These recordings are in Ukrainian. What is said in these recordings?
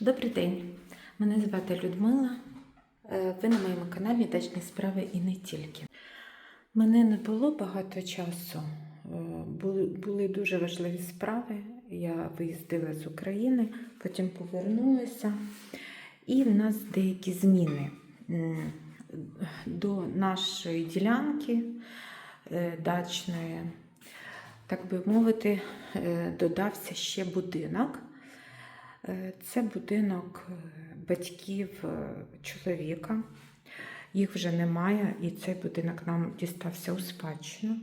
Добрий день, мене звати Людмила. Е, Ви на моєму каналі Дачні справи і не тільки. Мене не було багато часу, е, були, дуже важливі справи. Я виїздила з України, потім повернулася, і в нас деякі зміни до нашої ділянки е, дачної, так би мовити, додався ще будинок. Е, Це будинок е, батьків е, чоловіка. Їх вже немає, і цей будинок нам дістався у спадщину.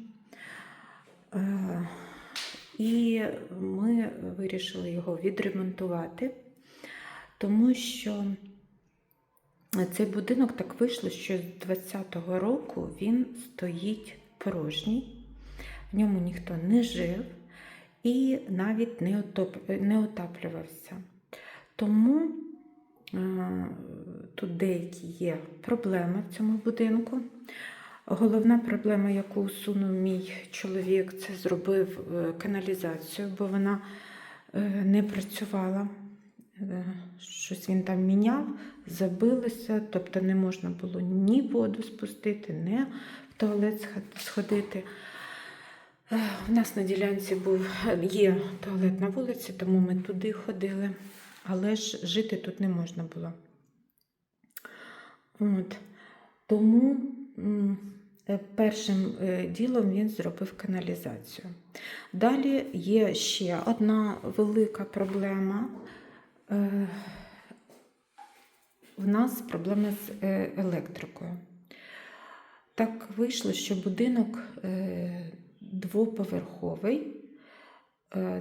І ми вирішили його відремонтувати, тому що цей будинок так вийшло, що з 20-го року він стоїть порожній, в ньому ніхто не жив і навіть не отаплювався. Тому е, тут деякі є проблеми в цьому будинку. Головна проблема, яку усунув мій чоловік, це зробив е, каналізацію, бо вона е, не працювала. Щось він там міняв, забилося, тобто не можна було ні воду спустити, ні в туалет сходити. У нас на ділянці був, є туалет на вулиці, тому ми туди ходили, але ж жити тут не можна було. От. Тому е, першим е, ділом він зробив каналізацію. Далі є ще одна велика проблема. Е, В нас проблема з електрикою. Так вийшло, що будинок двоповерховий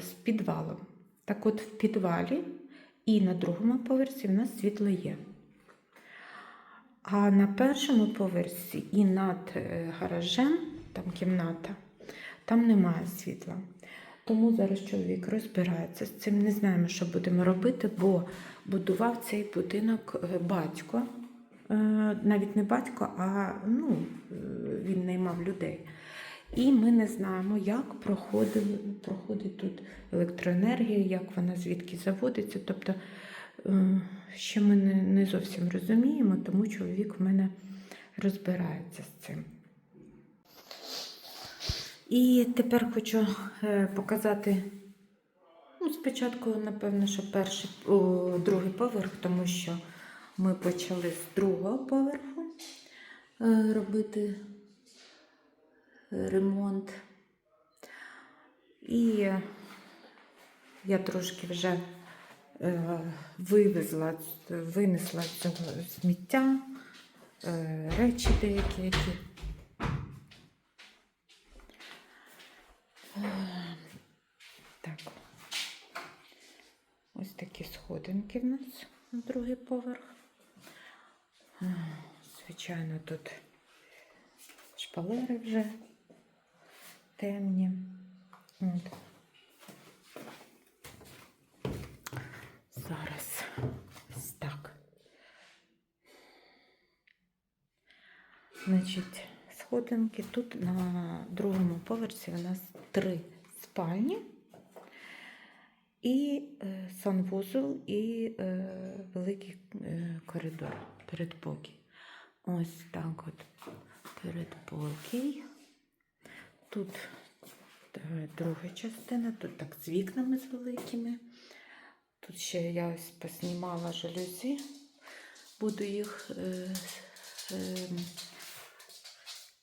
з підвалом. Так от в підвалі і на другому поверсі в нас світло є. А на першому поверсі і над е, гаражем, там кімната, там немає світла. Тому зараз чоловік розбирається з цим. Не знаємо, що будемо робити, бо будував цей будинок е, батько. Е, Навіть не батько, а ну, він наймав людей. І ми не знаємо, як проходить, тут електроенергія, як вона звідки заводиться. Тобто е, ще ми не, не зовсім розуміємо, тому чоловік в мене розбирається з цим. І тепер хочу е, показати. Ну, спочатку, напевно, що перший, о, другий поверх, тому що ми почали з другого поверху е, робити ремонт. І я трошки вже е, вивезла, винесла цього сміття, е, речі деякі, які. Е, Так. Ось такі сходинки в нас на другий поверх. Е, Звичайно, тут шпалери вже темні. От. Зараз ось так. Значить, сходинки. Тут на другому поверсі у нас три спальні. І е, санвузол, і е, великий е, коридор, передпокій. Ось так от передпокій. Тут друга частина, тут так з вікнами з великими. Тут ще я ось поснімала жалюзі. Буду їх е, е,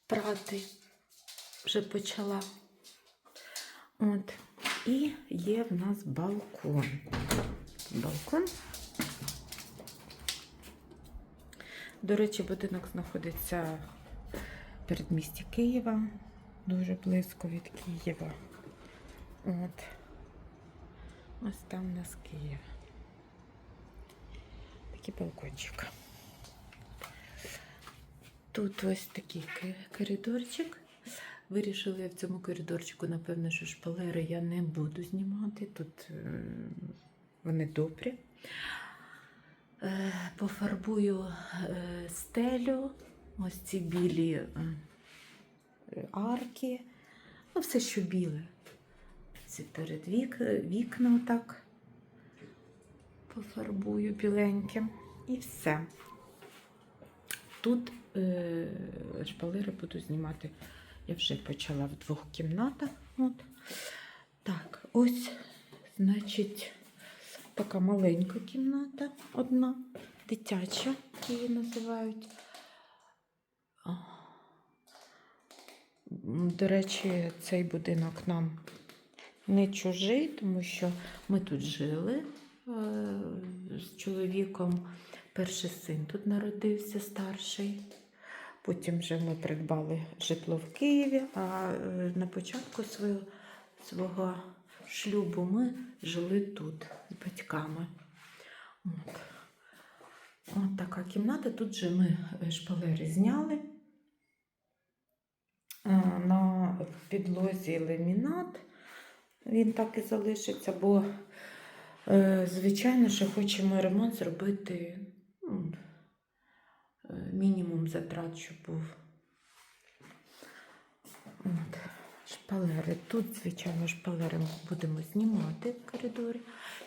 прати. Вже почала. От. І є в нас балкон. Балкон. До речі, будинок знаходиться в передмісті Києва, дуже близько від Києва. От. Ось там у нас Київ. Такий балкончик. Тут ось такий коридорчик. Вирішила я в цьому коридорчику, напевно, що шпалери я не буду знімати. Тут е, вони добрі. Е, Пофарбую е, стелю, ось ці білі арки. Ну, все, що біле. Ці перед вік, вікна так пофарбую біленьким. І все. Тут е, шпалери буду знімати. Я вже почала в двох кімнатах. От. Так, ось, значить, така маленька кімната, одна, дитяча, її називають. До речі, цей будинок нам не чужий, тому що ми тут жили е, з чоловіком. Перший син тут народився старший. Потім вже ми придбали житло в Києві, а е, на початку свого, свого шлюбу ми жили тут з батьками. От. От така кімната. Тут же ми шпалери зняли. Е, На підлозі ламінат. Він так і залишиться, бо, е, звичайно, що хочемо ремонт зробити ну, е, мінімум затрат, щоб був. От. Шпалери. Тут, звичайно, шпалери будемо знімати в коридорі.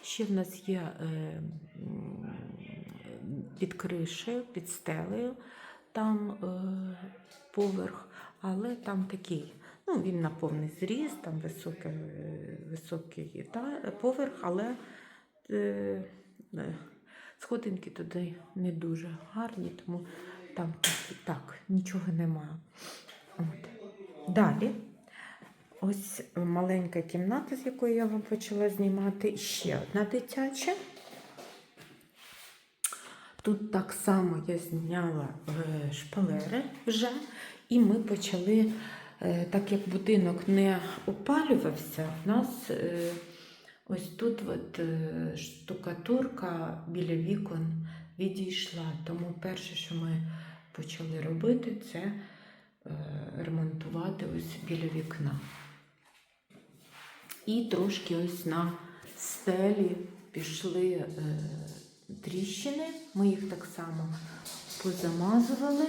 Ще в нас є е, під кришею, під стелею, там е, поверх, але там такий. Ну, він на повний зріст, там високий, високий та, поверх, але е, е, сходинки туди не дуже гарні, тому там так, так нічого немає. От. Далі. Ось маленька кімната, з якої я вам почала знімати. Ще одна дитяча. Тут так само я зняла е, шпалери вже, і ми почали, е, так як будинок не опалювався, в нас е, ось тут от, штукатурка біля вікон відійшла. Тому перше, що ми почали робити, це ремонтувати ось біля вікна. І трошки ось на стелі пішли тріщини. Ми їх так само позамазували.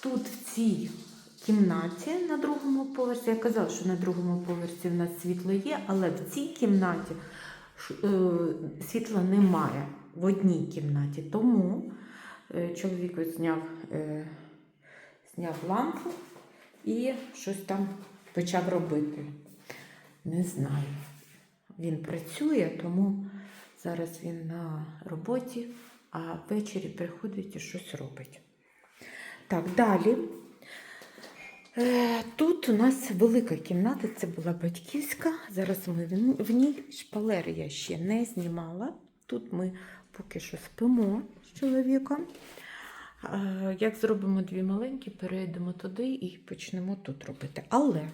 Тут в цій кімнаті на другому поверсі, я казала, що на другому поверсі в нас світло є, але в цій кімнаті е, світла немає в одній кімнаті. Тому е, чоловік зняв, е, зняв лампу і щось там почав робити. Не знаю. Він працює, тому зараз він на роботі, а ввечері приходить і щось робить. Так, далі. Е, Тут у нас велика кімната, це була батьківська. Зараз ми в- ній шпалери я ще не знімала. Тут ми поки що спимо з чоловіком. Е, Як зробимо дві маленькі, перейдемо туди і почнемо тут робити. Але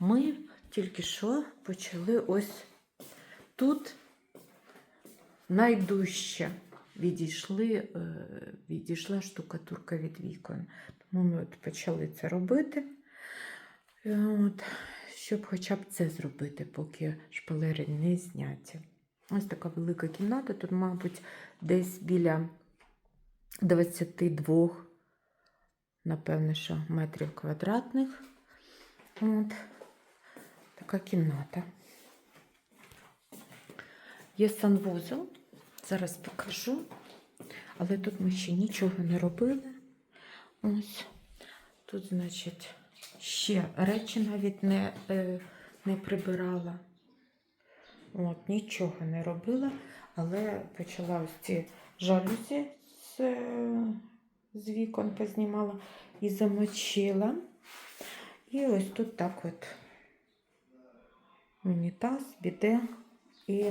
ми тільки що почали ось тут найдужче відійшли, е, відійшла штукатурка від вікон. Тому ми от почали це робити. От, щоб хоча б це зробити, поки шпалери не зняті. Ось така велика кімната. Тут, мабуть, десь біля 22, напевне, що метрів квадратних. От. Така кімната. Є санвузол. Зараз покажу. Але тут ми ще нічого не робили. Ось. Тут, значить, ще речі навіть не, е, не прибирала. От, нічого не робила, але почала ось ці жалюзі з, е, з вікон познімала і замочила. І ось тут так от унітаз, біде і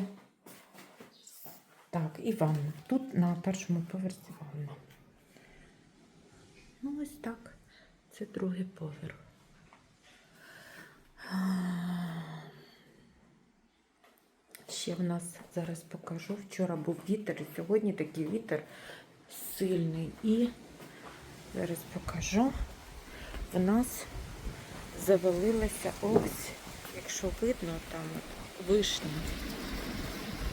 так, і ванна. Тут на першому поверсі ванна. Ну, ось так. Це другий поверх. Ще в нас зараз покажу. Вчора був вітер, і сьогодні такий вітер сильний. І зараз покажу. В нас завалилася ось, якщо видно, там от вишня.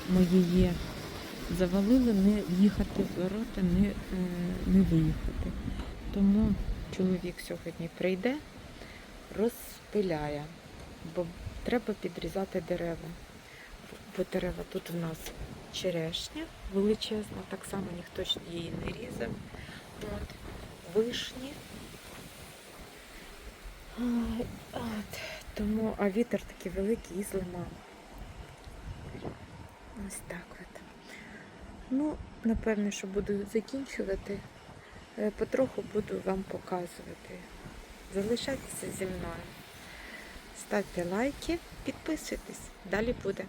Ми її завалили, не в'їхати в ворота, не, е, не виїхати. Тому чоловік сьогодні прийде, розпиляє, бо треба підрізати дерева. Бо дерева тут у нас черешня величезна, так само ніхто її не різав. От, вишні. От, тому, а вітер такий великий і зима. Ось так от. Ну, напевне, що буду закінчувати. Е, Потроху буду вам показувати. Залишайтеся зі мною. Ставте лайки, підписуйтесь. Далі буде.